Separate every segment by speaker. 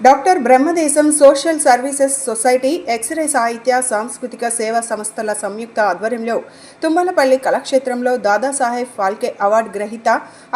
Speaker 1: Doctor Brahmadesam social services society X ray సాహిత్య సాంస్కృతిక సేవా సంస్థల సంయుక్త ఆధ్వర్యంలో తుమ్మలపల్లి కళాక్షేత్రంలో దాదాసాహెబ్ ఫాల్కే అవార్డు గ్రహీత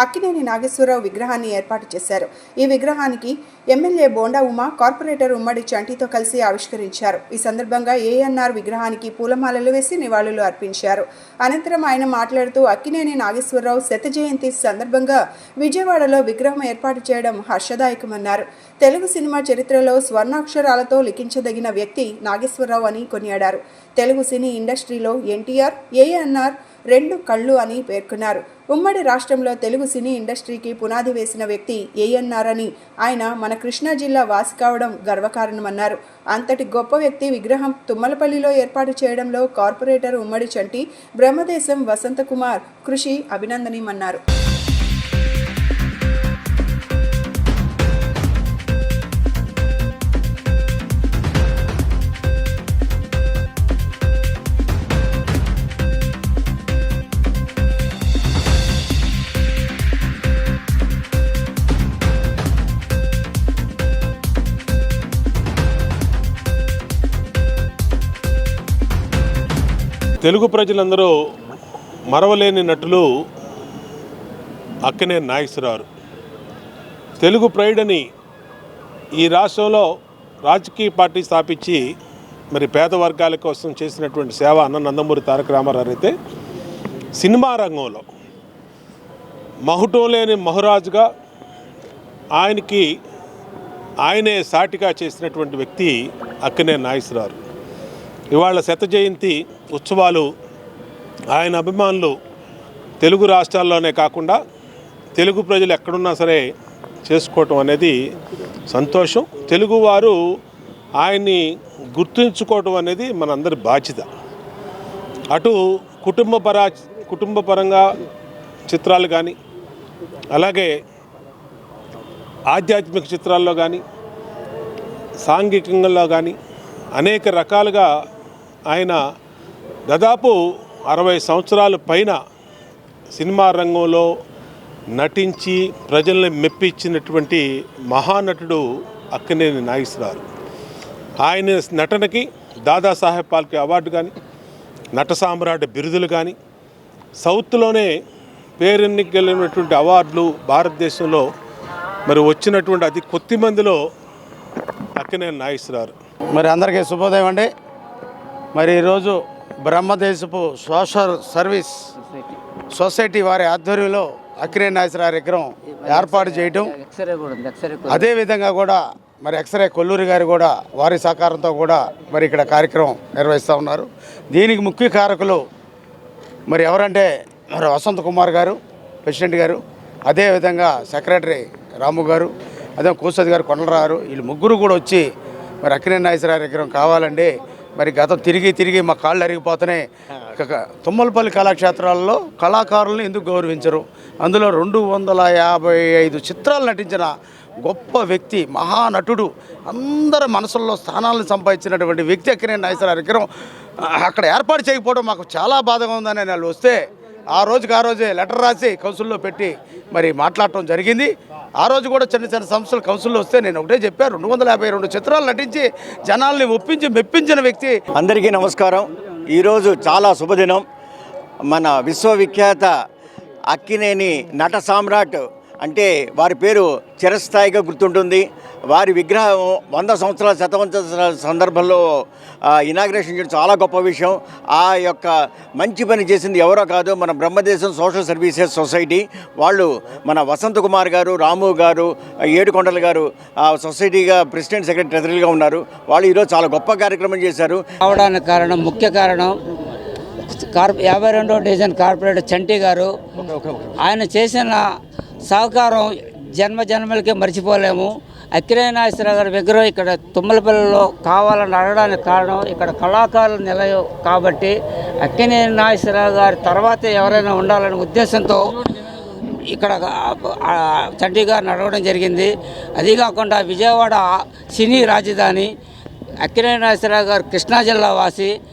Speaker 1: అక్కినేని నాగేశ్వరరావు విగ్రహాన్ని ఏర్పాటు చేశారు. ఈ విగ్రహానికి ఎమ్మెల్యే బోండా ఉమా కార్పొరేటర్ ఉమ్మడి చంటితో కలిసి ఆవిష్కరించారు. ఈ సందర్భంగా ఏఎన్ఆర్ విగ్రహానికి పూలమాలలు వేసి నివాళులు అర్పించారు. అనంతరం ఆయన మాట్లాడుతూ అక్కినేని నాగేశ్వరరావు శత జయంతి సందర్భంగా విజయవాడలో విగ్రహం ఏర్పాటు చేయడం హర్షదాయకమన్నారు. తెలుగు సినిమా చరిత్రలో స్వర్ణాక్షరాలతో లిఖించదగిన వ్యక్తి నాగేశ్వరరావు అని కొనియాడారు. తెలుగు సినీ ఇండస్ట్రీలో ఎన్టీఆర్ ఏఎన్ఆర్ రెండు కళ్ళు అని పేర్కొన్నారు. ఉమ్మడి రాష్ట్రంలో తెలుగు సినీ ఇండస్ట్రీకి పునాది వేసిన వ్యక్తి ఏఎన్ఆర్ అని ఆయన మన కృష్ణా జిల్లా వాసి కావడం గర్వకారణమన్నారు. అంతటి గొప్ప వ్యక్తి విగ్రహం తుమ్మలపల్లిలో ఏర్పాటు చేయడంలో కార్పొరేటర్ ఉమ్మడి చంటి బ్రహ్మదేశం వసంతకుమార్ కృషి అభినందనీయమన్నారు.
Speaker 2: తెలుగు ప్రజలందరూ మరవలేని నటులు అక్కనే నాగేశ్వరరావు తెలుగు ప్రైడ్ అని ఈ రాష్ట్రంలో రాజకీయ పార్టీ స్థాపించి మరి పేద వర్గాల కోసం చేసినటువంటి సేవ అన్న నందమూరి తారక రామారావు అయితే సినిమా రంగంలో మహుటం లేని మహురాజుగా ఆయనకి ఆయనే సాటిగా చేసినటువంటి వ్యక్తి అక్కనే నాగేశ్వరరావు ఇవాళ శత జయంతి ఉత్సవాలు ఆయన అభిమానులు తెలుగు రాష్ట్రాల్లోనే కాకుండా తెలుగు ప్రజలు ఎక్కడున్నా సరే చేసుకోవటం అనేది సంతోషం. తెలుగువారు ఆయన్ని గుర్తుంచుకోవటం అనేది మనందరి బాధ్యత. అటు కుటుంబ పరా కుటుంబ పరంగా చిత్రాలు కానీ అలాగే ఆధ్యాత్మిక చిత్రాల్లో కానీ సాంఘికంలో కానీ అనేక రకాలుగా ఆయన దాదాపు అరవై సంవత్సరాల పైన సినిమా రంగంలో నటించి ప్రజల్ని మెప్పించినటువంటి మహానటుడు అక్కినేని నాగేశ్వరరావు. ఆయన నటనకి దాదాసాహెబ్ పాల్కే అవార్డు కానీ నట సామ్రాట్ బిరుదులు కానీ సౌత్లోనే పేరెన్నికలిగినటువంటి అవార్డులు భారతదేశంలో మరి వచ్చినటువంటి అతి కొద్ది మందిలో అక్కినేని నాగేశ్వరరావు.
Speaker 3: మరి అందరికీ శుభోదయం అండి. మరి ఈరోజు బ్రహ్మదేశపు సోషల్ సర్వీస్ సొసైటీ వారి ఆధ్వర్యంలో అక్కినే నాగేశ్వరరావు విగ్రహం ఏర్పాటు చేయటం.
Speaker 4: ఎక్స్రే కూడా
Speaker 3: మరి ఎక్స్రే కొల్లూరి గారు కూడా వారి సహకారంతో కూడా మరి ఇక్కడ కార్యక్రమం నిర్వహిస్తూ ఉన్నారు. దీనికి ముఖ్య కారకులు మరి ఎవరంటే మరి వసంత్ కుమార్ గారు ప్రెసిడెంట్ గారు అదేవిధంగా సెక్రటరీ రాము గారు అదే కోసది గారు కొండలరావు వీళ్ళు ముగ్గురు కూడా వచ్చి మరి అక్కినే నాగేశ్వరరావు విగ్రహం కావాలండి మరి గతం తిరిగి తిరిగి మా కాళ్ళు అరిగిపోతున్నాయి. తుమ్మలపల్లి కళాక్షేత్రాల్లో కళాకారులను ఎందుకు గౌరవించరు? అందులో రెండు వందల యాభై ఐదు చిత్రాలు నటించిన గొప్ప వ్యక్తి మహానటుడు అందరి మనసుల్లో స్థానాలను సంపాదించినటువంటి వ్యక్తి అక్కినే నాగేశ్వరరావు విగ్రహం. అక్కడ ఏర్పాటు చేయకపోవడం మాకు చాలా బాధగా ఉందని వాళ్ళు వస్తే ఆ రోజుకి ఆ రోజే లెటర్ రాసి కౌన్సిల్లో పెట్టి మరి మాట్లాడటం జరిగింది. ఆ రోజు కూడా చిన్న చిన్న సంస్థలు కౌన్సిల్లో వస్తే నేను ఒకటే చెప్పాను. రెండు వందల యాభై రెండు చిత్రాలు నటించి జనాల్ని ఒప్పించి మెప్పించిన వ్యక్తి.
Speaker 5: అందరికీ నమస్కారం. ఈరోజు చాలా శుభదినం. మన విశ్వవిఖ్యాత అక్కినేని నట సామ్రాట్ అంటే వారి పేరు చిరస్థాయిగా గుర్తుంటుంది. వారి విగ్రహం వంద సంవత్సరాల శతవంత సందర్భంలో ఇనాగ్రేషన్ చేయడం చాలా గొప్ప విషయం. ఆ యొక్క మంచి పని చేసింది ఎవరో కాదు మన బ్రహ్మదేశం సోషల్ సర్వీసెస్ సొసైటీ వాళ్ళు మన వసంత్ కుమార్ గారు రాము గారు ఏడుకొండల గారు ఆ సొసైటీగా ప్రెసిడెంట్ సెక్రటరీ ట్రెజరీగా ఉన్నారు. వాళ్ళు ఈరోజు చాలా గొప్ప కార్యక్రమం చేశారు.
Speaker 4: అవడానికి కారణం ముఖ్య కారణం కార్ యాభై రెండో డివిజన్ కార్పొరేటర్ చంటి గారు. ఆయన చేసిన సహకారం జన్మ జన్మలకే మర్చిపోలేము. అక్కినే గారి విగ్రహం ఇక్కడ తుమ్మలపల్లిలో కావాలని అడగడానికి కారణం ఇక్కడ కళాకారుల నిలయం కాబట్టి అక్కినేనాశ్వర గారి తర్వాత ఎవరైనా ఉండాలనే ఉద్దేశంతో ఇక్కడ ఆ, నడవడం అడగడం జరిగింది. అది కాకుండా విజయవాడ సినీ రాజధాని అక్కినేనాశ్వర గారు కృష్ణా జిల్లా వాసి